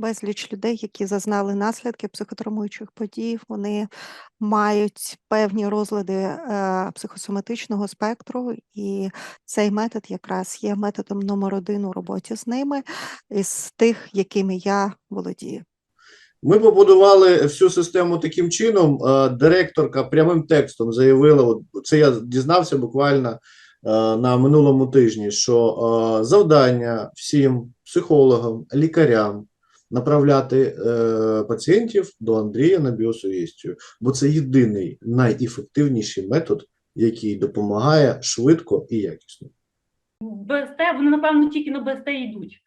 Безліч людей, які зазнали наслідки психотравмуючих подій, вони мають певні розлади е, психосоматичного спектру, і цей метод якраз є методом номер один у роботі з ними, із тих, якими я володію. Ми побудували всю систему таким чином. е, Директорка прямим текстом заявила: це я дізнався буквально на минулому тижні, що е, завдання всім психологам, лікарям направляти е, пацієнтів до Андрія на біосугестію, бо це єдиний найефективніший метод, який допомагає швидко і якісно. БСТ, вони, напевно, тільки на БСТ йдуть.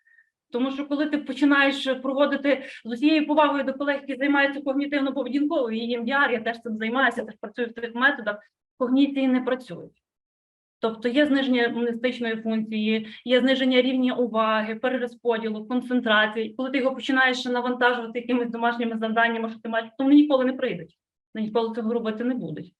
Тому що коли ти починаєш проводити з усією повагою до колег, які займаються когнітивно-поведінковою, і МДР, я теж цим займаюся, теж працюю в цих методах, когніції не працюють. Тобто є зниження моністичної функції, є зниження рівня уваги, перерозподілу, концентрації. Коли ти його починаєш навантажувати якимись домашніми завданнями, що ти маєш, то вони ніколи не прийдуть. Вони ніколи цього робити не будуть.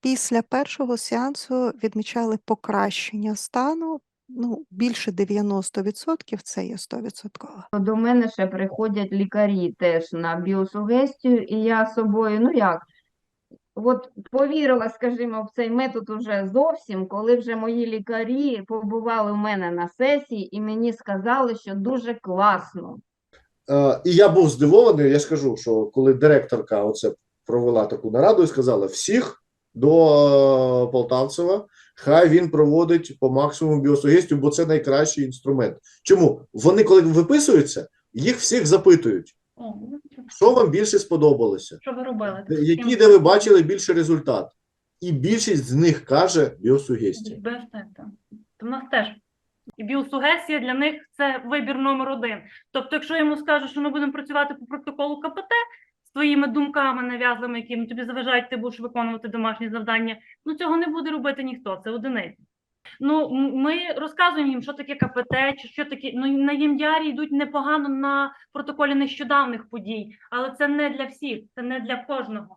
Після першого сеансу відмічали покращення стану. Ну, більше 90% це є 100%. До мене ще приходять лікарі теж на біосугестію, і я собою, ну як, от повірила, скажімо, в цей метод уже зовсім, коли вже мої лікарі побували у мене на сесії і мені сказали, що дуже класно. Е, І я був здивований. Я скажу, що коли директорка оце провела таку нараду і сказала всіх до е, Полтавцева, хай він проводить по максимуму біосугестію, бо це найкращий інструмент. Чому? Вони, коли виписуються, їх всіх запитують, що вам більше сподобалося, що ви робили? які де ви бачили більше результат. І більшість з них каже біосугестія. Так. То в нас теж. І біосугестія для них це вибір номер один. Тобто, якщо йому скажуть, що ми будемо працювати по протоколу КПТ з твоїми думками нав'язливими, які тобі заважають, ти будеш виконувати домашні завдання, ну цього не буде робити ніхто, це одиниці. Ну, ми розказуємо їм, що таке КПТ, чи що таке. Ну, на ЄМДРі йдуть непогано на протоколі нещодавних подій, але це не для всіх, це не для кожного.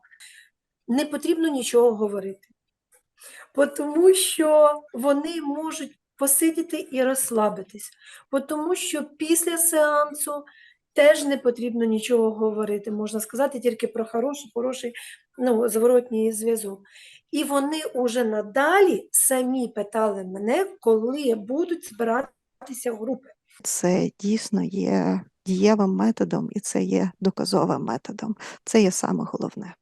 не потрібно нічого говорити, тому що вони можуть посидіти і розслабитись, тому що після сеансу теж не потрібно нічого говорити, можна сказати тільки про хороший, хороший ну, зворотній зв'язок. І вони уже надалі самі питали мене, коли будуть збиратися групи. Це дійсно є дієвим методом і це є доказовим методом. Це є саме головне.